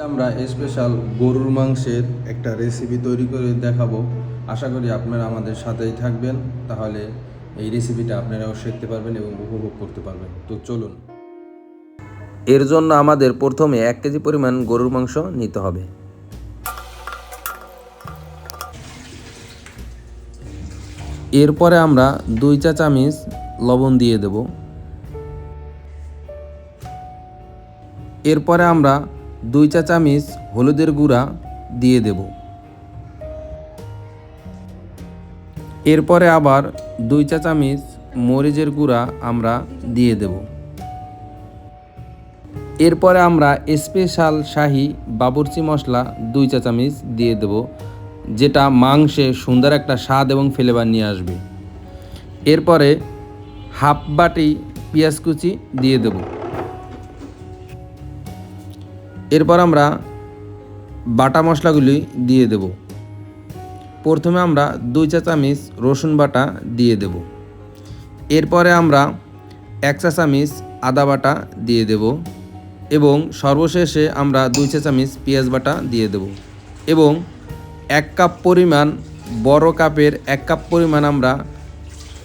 আমরা স্পেশাল গরুর মাংসের একটা রেসিপি তৈরি করে দেখাবো। আশা করি আপনারা আমাদের সাথেই থাকবেন। তাহলে এই রেসিপিটা আপনারাও শিখতে পারবেন এবং উপভোগ করতে পারবেন। তো চলুন। এর জন্য আমাদের প্রথমে এক কেজি পরিমাণ গরুর মাংস নিতে হবে। এরপরে আমরা দুই চা চামিচ লবণ দিয়ে দেব। এরপরে আমরা দুই চা চামচ হলুদের গুঁড়া দিয়ে দেব। এরপরে আবার দুই চা চামচ মরিচের গুঁড়া আমরা দিয়ে দেবো। এরপরে আমরা স্পেশাল শাহি বাবুর্চি মশলা দুই চা চামচ দিয়ে দেব, যেটা মাংসে সুন্দর একটা স্বাদ এবং ফ্লেভার নিয়ে আসবে। এরপরে হাফ বাটি পেঁয়াজ কুচি দিয়ে দেব। এরপর আমরা বাটা মশলাগুলি দিয়ে দেব। প্রথমে আমরা দুই চা চামিচ রসুন বাটা দিয়ে দেব। এরপরে আমরা এক চা চামিচ আদা বাটা দিয়ে দেব এবং সর্বশেষে আমরা দুই চা চামিচ পেঁয়াজ বাটা দিয়ে দেব এবং এক কাপ পরিমাণ বড় কাপের এক কাপ পরিমাণ আমরা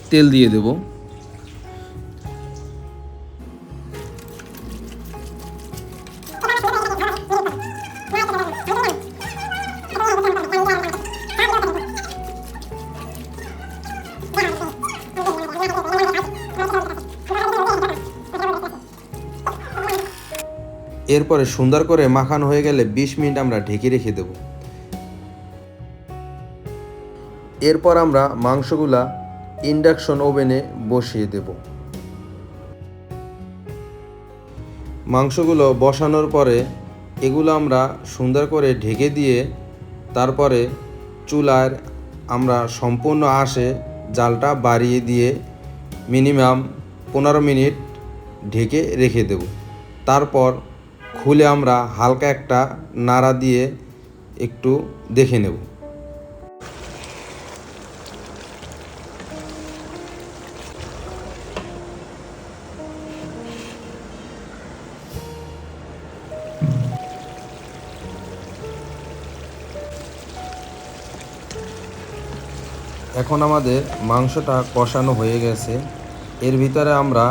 তেল দিয়ে দেব। এরপরে সুন্দর করে মাখানো হয়ে গেলে বিশ মিনিট আমরা ঢেকে রেখে দেব। এরপর আমরা মাংসগুলা ইন্ডাকশন ওভেনে বসিয়ে দেব। মাংসগুলো বসানোর পরে এগুলো আমরা সুন্দর করে ঢেকে দিয়ে তারপরে চুলার আমরা সম্পূর্ণ আঁশে জালটা বাড়িয়ে দিয়ে মিনিমাম পনেরো মিনিট ঢেকে রেখে দেব। তারপর খুলে আমরা হালকা একটা নাড়া দিয়ে একটু দেখে নেব। এখন আমাদের মাংসটা কষানো হয়ে গেছে। এর ভিতরে আমরা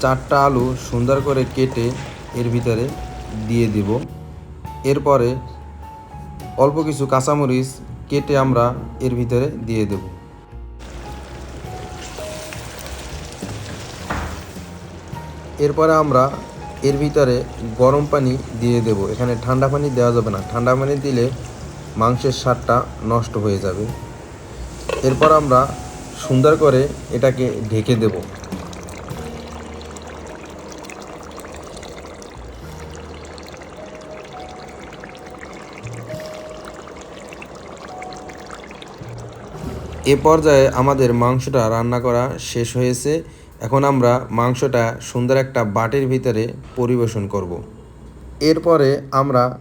চারটা আলু সুন্দর করে কেটে এর ভিতরে দিয়ে দিব। এরপরে অল্প কিছু কাঁচামরিচ কেটে আমরা এর ভিতরে দিয়ে দেব। এরপরে আমরা এর ভিতরে গরম পানি দিয়ে দেব। এখানে ঠান্ডা পানি দেওয়া যাবে না। ঠান্ডা পানি দিলে মাংসের স্বাদটা নষ্ট হয়ে যাবে। এরপর আমরা সুন্দর করে এটাকে ঢেকে দেব। এ পর্যায়ে আমাদের মাংসটা রান্না করা শেষ হয়েছে। এখন আমরা মাংসটা সুন্দর একটা বাটির ভিতরে পরিবেশন করব। এরপরে আমরা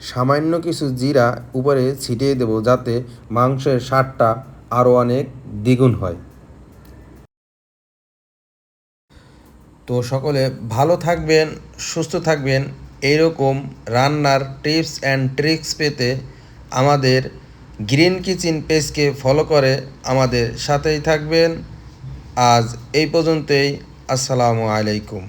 সামান্য কিছু জিরা উপরে ছিটিয়ে দেব যাতে মাংসের স্বাদটা আরও অনেক দ্বিগুণ হয়। তো সকলে ভালো থাকবেন, সুস্থ থাকবেন। এইরকম রান্নার টিপস অ্যান্ড ট্রিক্স পেতে আমাদের গ্রিন কিচেন পেজকে ফলো করে আমাদের সাথেই থাকবেন। আজ এই পর্যন্তই আসসালামু আলাইকুম।